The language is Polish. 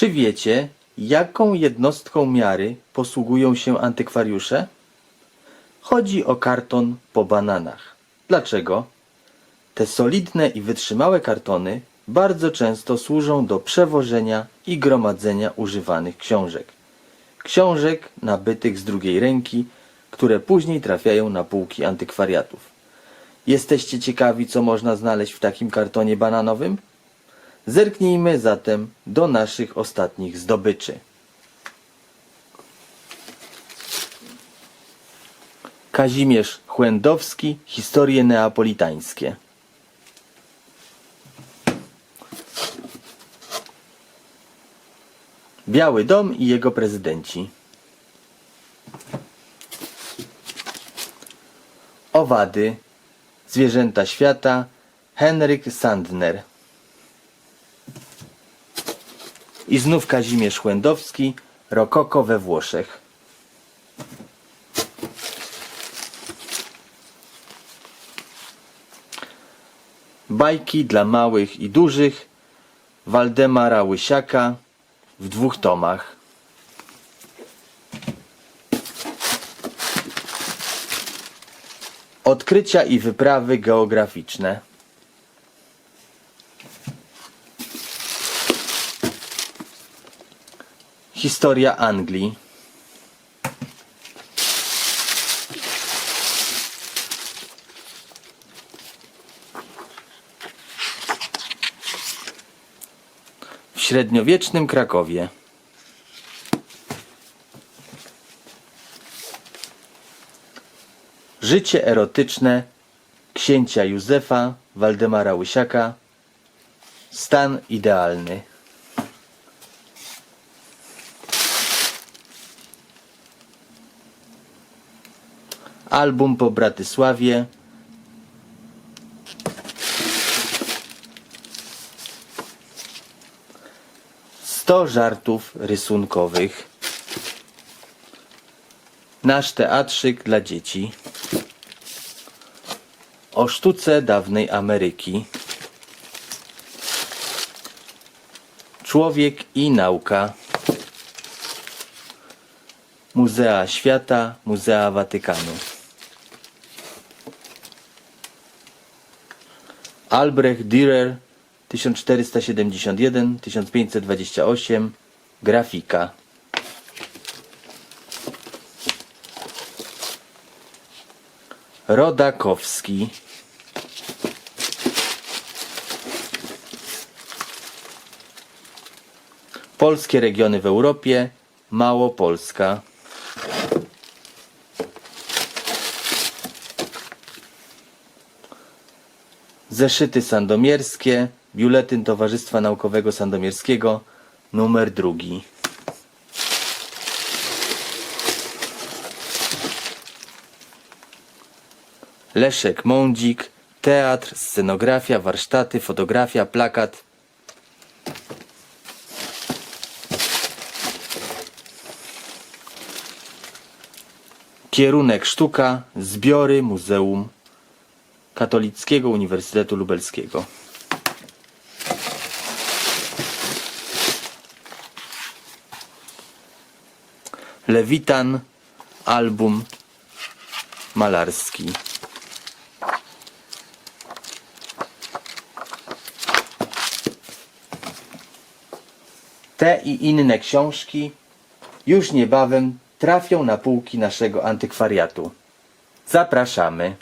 Czy wiecie, jaką jednostką miary posługują się antykwariusze? Chodzi o karton po bananach. Dlaczego? Te solidne i wytrzymałe kartony bardzo często służą do przewożenia i gromadzenia używanych książek. Książek nabytych z drugiej ręki, które później trafiają na półki antykwariatów. Jesteście ciekawi, co można znaleźć w takim kartonie bananowym? Zerknijmy zatem do naszych ostatnich zdobyczy. Kazimierz Chłędowski Historie neapolitańskie. Biały Dom i jego prezydenci. Owady Zwierzęta świata Henryk Sandner I znów Kazimierz Chłędowski Rokoko we Włoszech Bajki dla małych i dużych Waldemara Łysiaka w dwóch tomach. Odkrycia i wyprawy geograficzne. Historia Anglii. w średniowiecznym Krakowie. Życie erotyczne księcia Józefa Waldemara Łysiaka Stan idealny Album po Bratysławie Sto żartów rysunkowych. Nasz teatrzyk dla dzieci. O sztuce dawnej Ameryki. Człowiek i nauka. Muzea Świata, Muzea Watykanu. Albrecht Dürer 1471-1528 Grafika. Rodakowski. Polskie regiony w Europie Małopolska Zeszyty sandomierskie, biuletyn Towarzystwa Naukowego Sandomierskiego, numer drugi. Leszek Mądzik, teatr, scenografia, warsztaty, fotografia, plakat. Kierunek sztuka, zbiory Muzeum Katolickiego Uniwersytetu Lubelskiego. Lewitan, album malarski. Te i inne książki już niebawem trafią na półki naszego antykwariatu. Zapraszamy.